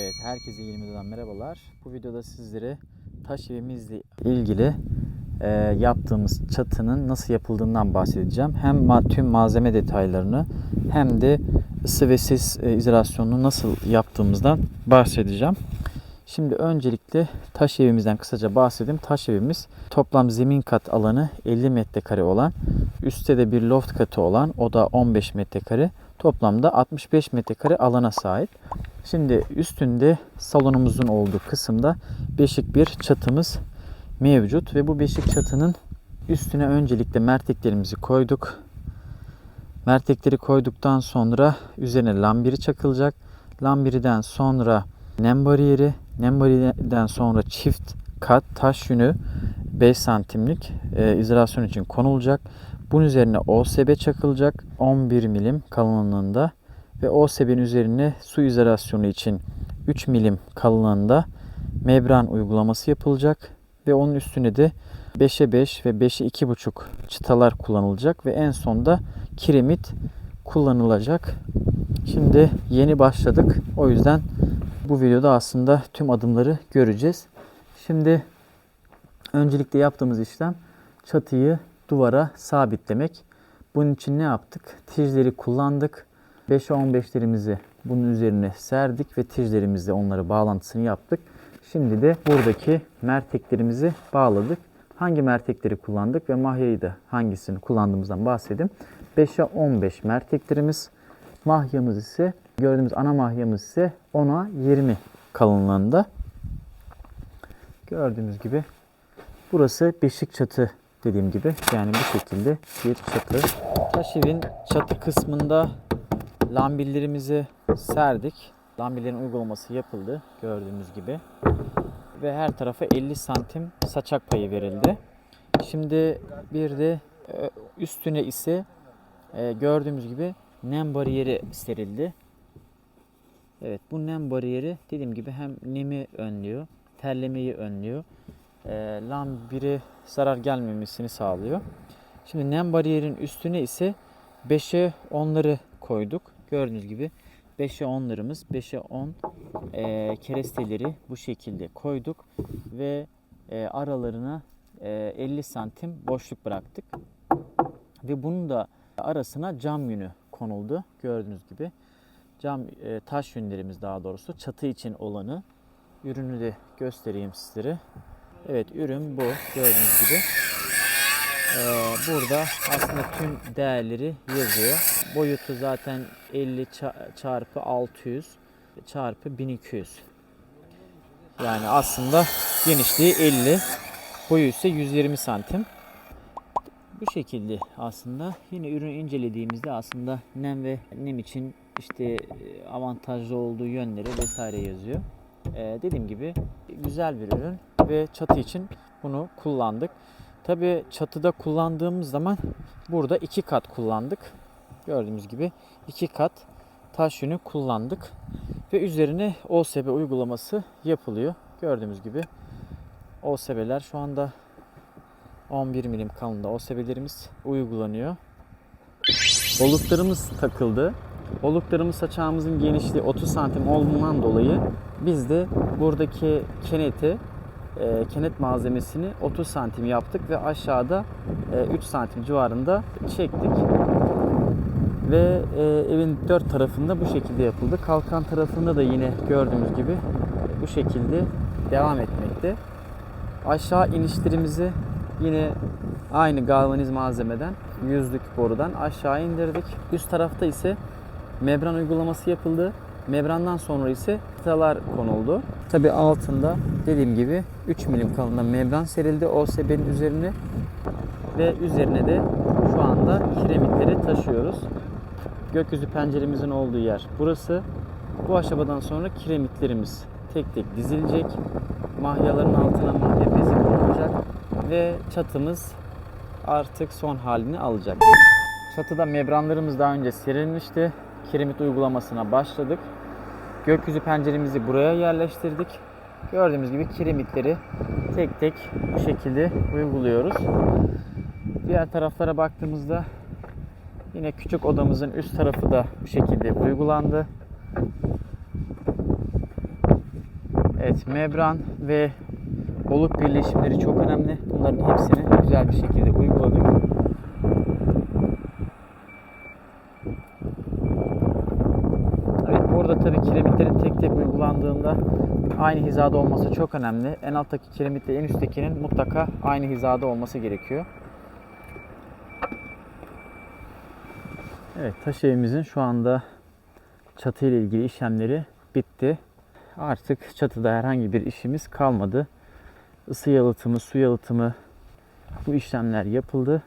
Evet, herkese yeni videodan merhabalar. Bu videoda sizlere taş evimizle ilgili e, yaptığımız çatının nasıl yapıldığından bahsedeceğim. Hem ma- tüm malzeme detaylarını hem de ısı ve ses e, izolasyonunu nasıl yaptığımızdan bahsedeceğim. Şimdi öncelikle taş evimizden kısaca bahsedeyim. Taş evimiz toplam zemin kat alanı 50 metrekare olan, üstte de bir loft katı olan, o da 15 metrekare. Toplamda 65 metrekare alana sahip. Şimdi üstünde salonumuzun olduğu kısımda beşik bir çatımız mevcut ve bu beşik çatının üstüne öncelikle merteklerimizi koyduk. Mertekleri koyduktan sonra üzerine lambiri çakılacak. Lambiriden sonra nem bariyeri, nem bariyeriden sonra çift kat taş yünü 5 santimlik e, izolasyon için konulacak. Bunun üzerine OSB çakılacak 11 milim kalınlığında ve OSB'nin üzerine su izolasyonu için 3 milim kalınlığında membran uygulaması yapılacak ve onun üstüne de 5'e 5 ve 5'e 2,5 çıtalar kullanılacak ve en sonda kiremit kullanılacak. Şimdi yeni başladık. O yüzden bu videoda aslında tüm adımları göreceğiz. Şimdi öncelikle yaptığımız işlem çatıyı duvara sabitlemek. Bunun için ne yaptık? Tijleri kullandık. 5'e 15'lerimizi bunun üzerine serdik ve tijlerimizle onları bağlantısını yaptık. Şimdi de buradaki merteklerimizi bağladık. Hangi mertekleri kullandık ve mahyayı da hangisini kullandığımızdan bahsedeyim. 5'e 15 merteklerimiz. Mahyamız ise gördüğümüz ana mahyamız ise 10'a 20 kalınlığında. Gördüğünüz gibi burası beşik çatı dediğim gibi yani bu şekilde bir çatı. Taş evin çatı kısmında lambillerimizi serdik. Lambillerin uygulaması yapıldı gördüğünüz gibi. Ve her tarafa 50 santim saçak payı verildi. Şimdi bir de e, üstüne ise e, gördüğümüz gibi nem bariyeri serildi. Evet bu nem bariyeri dediğim gibi hem nemi önlüyor, terlemeyi önlüyor. E, lambiri zarar gelmemesini sağlıyor. Şimdi nem bariyerin üstüne ise 5'e 10'ları koyduk. Gördüğünüz gibi 5'e 10'larımız 5'e 10 e, keresteleri bu şekilde koyduk ve e, aralarına e, 50 santim boşluk bıraktık. Ve bunun da arasına cam yünü konuldu. Gördüğünüz gibi cam e, taş yünlerimiz daha doğrusu çatı için olanı. Ürünü de göstereyim sizlere. Evet ürün bu gördüğünüz gibi. Ee, burada aslında tüm değerleri yazıyor. Boyutu zaten 50 ça- çarpı 600 çarpı 1200. Yani aslında genişliği 50, boyu ise 120 santim. Bu şekilde aslında yine ürün incelediğimizde aslında nem ve nem için işte e, avantajlı olduğu yönleri vesaire yazıyor. Ee, dediğim gibi güzel bir ürün ve çatı için bunu kullandık. Tabi çatıda kullandığımız zaman burada iki kat kullandık. Gördüğümüz gibi iki kat taş yünü kullandık. Ve üzerine OSB uygulaması yapılıyor. Gördüğümüz gibi OSB'ler şu anda 11 milim kalınlığında OSB'lerimiz uygulanıyor. Oluklarımız takıldı. Oluklarımız saçağımızın genişliği 30 santim olduğundan dolayı biz de buradaki keneti e, kenet malzemesini 30 santim yaptık ve aşağıda e, 3 santim civarında çektik. Ve e, evin dört tarafında bu şekilde yapıldı. Kalkan tarafında da yine gördüğümüz gibi bu şekilde devam etmekte. Aşağı inişlerimizi yine aynı galvaniz malzemeden yüzlük borudan aşağı indirdik. Üst tarafta ise membran uygulaması yapıldı. Membrandan sonra ise kıtalar konuldu. Tabi altında dediğim gibi 3 milim kalınlığında membran serildi OSB'nin üzerine ve üzerine de şu anda kiremitleri taşıyoruz. Gökyüzü penceremizin olduğu yer burası. Bu aşamadan sonra kiremitlerimiz tek tek dizilecek. Mahyaların altına mahya bezi konulacak ve çatımız artık son halini alacak. Çatıda membranlarımız daha önce serilmişti. Kiremit uygulamasına başladık. Gökyüzü penceremizi buraya yerleştirdik. Gördüğümüz gibi kiremitleri tek tek bu şekilde uyguluyoruz. Diğer taraflara baktığımızda yine küçük odamızın üst tarafı da bu şekilde uygulandı. Evet, membran ve oluk birleşimleri çok önemli. Bunların hepsini güzel bir şekilde uyguladık. Evet, burada tabii kiremitlerin tek tek uygulandığında aynı hizada olması çok önemli. En alttaki kiremitle en üsttekinin mutlaka aynı hizada olması gerekiyor. Evet, taş evimizin şu anda çatı ile ilgili işlemleri bitti. Artık çatıda herhangi bir işimiz kalmadı. Isı yalıtımı, su yalıtımı bu işlemler yapıldı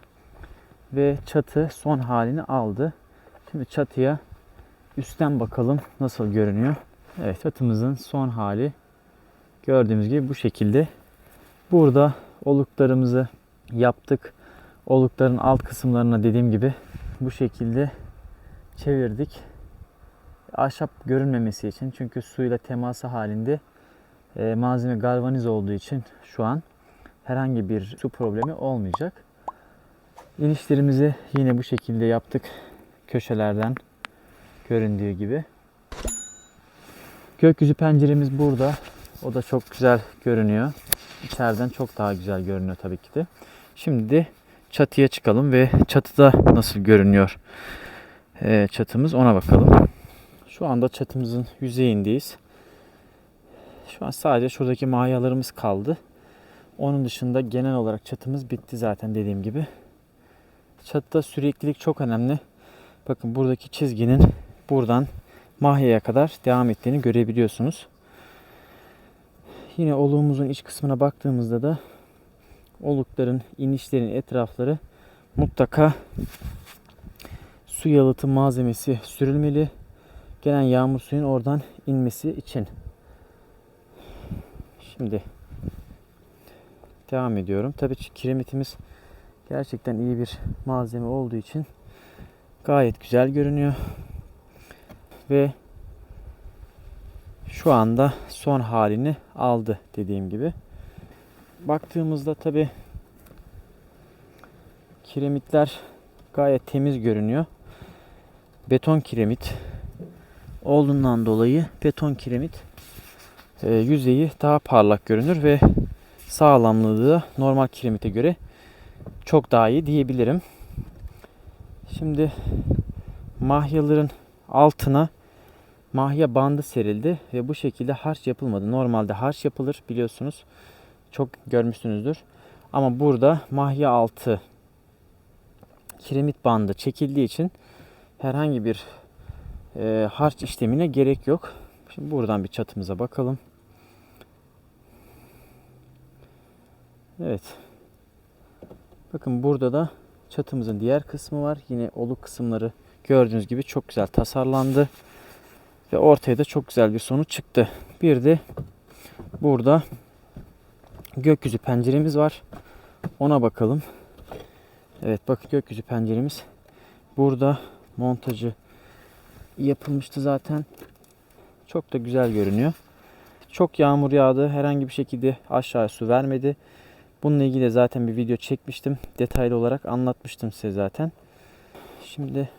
ve çatı son halini aldı. Şimdi çatıya üstten bakalım nasıl görünüyor. Evet, çatımızın son hali gördüğümüz gibi bu şekilde. Burada oluklarımızı yaptık. Olukların alt kısımlarına dediğim gibi bu şekilde çevirdik. Ahşap görünmemesi için çünkü suyla teması halinde e, malzeme galvanize olduğu için şu an herhangi bir su problemi olmayacak. İnişlerimizi yine bu şekilde yaptık. Köşelerden göründüğü gibi. Gökyüzü penceremiz burada. O da çok güzel görünüyor. İçeriden çok daha güzel görünüyor tabii ki de. Şimdi çatıya çıkalım ve çatıda nasıl görünüyor e, çatımız ona bakalım. Şu anda çatımızın yüzeyindeyiz. Şu an sadece şuradaki mayalarımız kaldı. Onun dışında genel olarak çatımız bitti zaten dediğim gibi. Çatıda süreklilik çok önemli. Bakın buradaki çizginin buradan mahyaya kadar devam ettiğini görebiliyorsunuz. Yine oluğumuzun iç kısmına baktığımızda da olukların, inişlerin etrafları mutlaka su yalıtım malzemesi sürülmeli. Gelen yağmur suyun oradan inmesi için. Şimdi devam ediyorum. Tabii ki kiremitimiz gerçekten iyi bir malzeme olduğu için gayet güzel görünüyor. Ve şu anda son halini aldı dediğim gibi. Baktığımızda tabi kiremitler gayet temiz görünüyor. Beton kiremit olduğundan dolayı beton kiremit e, yüzeyi daha parlak görünür ve sağlamlığı da normal kiremite göre çok daha iyi diyebilirim. Şimdi mahyaların altına mahya bandı serildi ve bu şekilde harç yapılmadı. Normalde harç yapılır biliyorsunuz. Çok görmüşsünüzdür. Ama burada mahya altı kiremit bandı çekildiği için herhangi bir e, harç işlemine gerek yok. Şimdi buradan bir çatımıza bakalım. Evet. Bakın burada da çatımızın diğer kısmı var. Yine oluk kısımları gördüğünüz gibi çok güzel tasarlandı. Ve ortaya da çok güzel bir sonuç çıktı. Bir de burada gökyüzü penceremiz var. Ona bakalım. Evet bakın gökyüzü penceremiz. Burada montajı yapılmıştı zaten. Çok da güzel görünüyor. Çok yağmur yağdı. Herhangi bir şekilde aşağıya su vermedi. Bununla ilgili de zaten bir video çekmiştim. Detaylı olarak anlatmıştım size zaten. Şimdi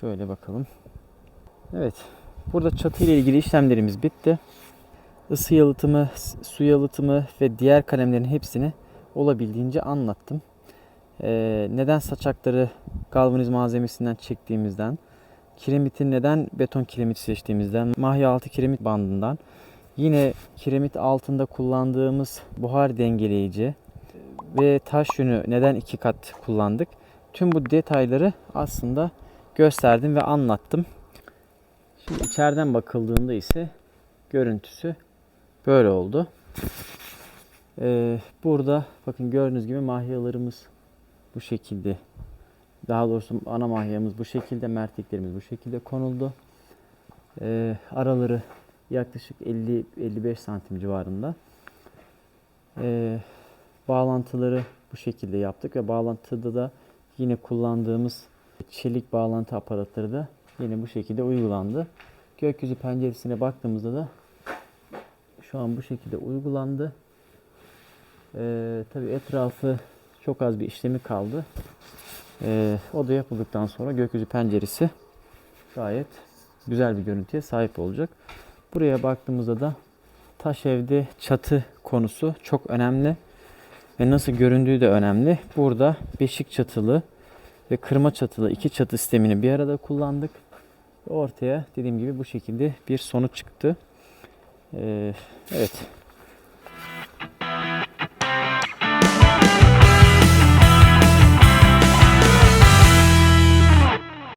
şöyle bakalım. Evet. Burada çatı ile ilgili işlemlerimiz bitti. Isı yalıtımı, su yalıtımı ve diğer kalemlerin hepsini olabildiğince anlattım. Ee, neden saçakları galvaniz malzemesinden çektiğimizden, kiremitin neden beton kiremit seçtiğimizden, mahya altı kiremit bandından, yine kiremit altında kullandığımız buhar dengeleyici ve taş yünü neden iki kat kullandık. Tüm bu detayları aslında gösterdim ve anlattım. Şimdi içeriden bakıldığında ise görüntüsü böyle oldu. Ee, burada bakın gördüğünüz gibi mahyalarımız bu şekilde. Daha doğrusu ana mahyamız bu şekilde, merteklerimiz bu şekilde konuldu. Ee, araları yaklaşık 50-55 santim civarında. Ee, bağlantıları bu şekilde yaptık ve bağlantıda da yine kullandığımız çelik bağlantı aparatları da yine bu şekilde uygulandı. Gökyüzü penceresine baktığımızda da şu an bu şekilde uygulandı. Ee, tabii etrafı çok az bir işlemi kaldı. Ee, o da yapıldıktan sonra gökyüzü penceresi gayet güzel bir görüntüye sahip olacak. Buraya baktığımızda da taş evde çatı konusu çok önemli ve nasıl göründüğü de önemli. Burada beşik çatılı ve kırma çatılı iki çatı sistemini bir arada kullandık. Ortaya dediğim gibi bu şekilde bir sonuç çıktı. Ee, evet.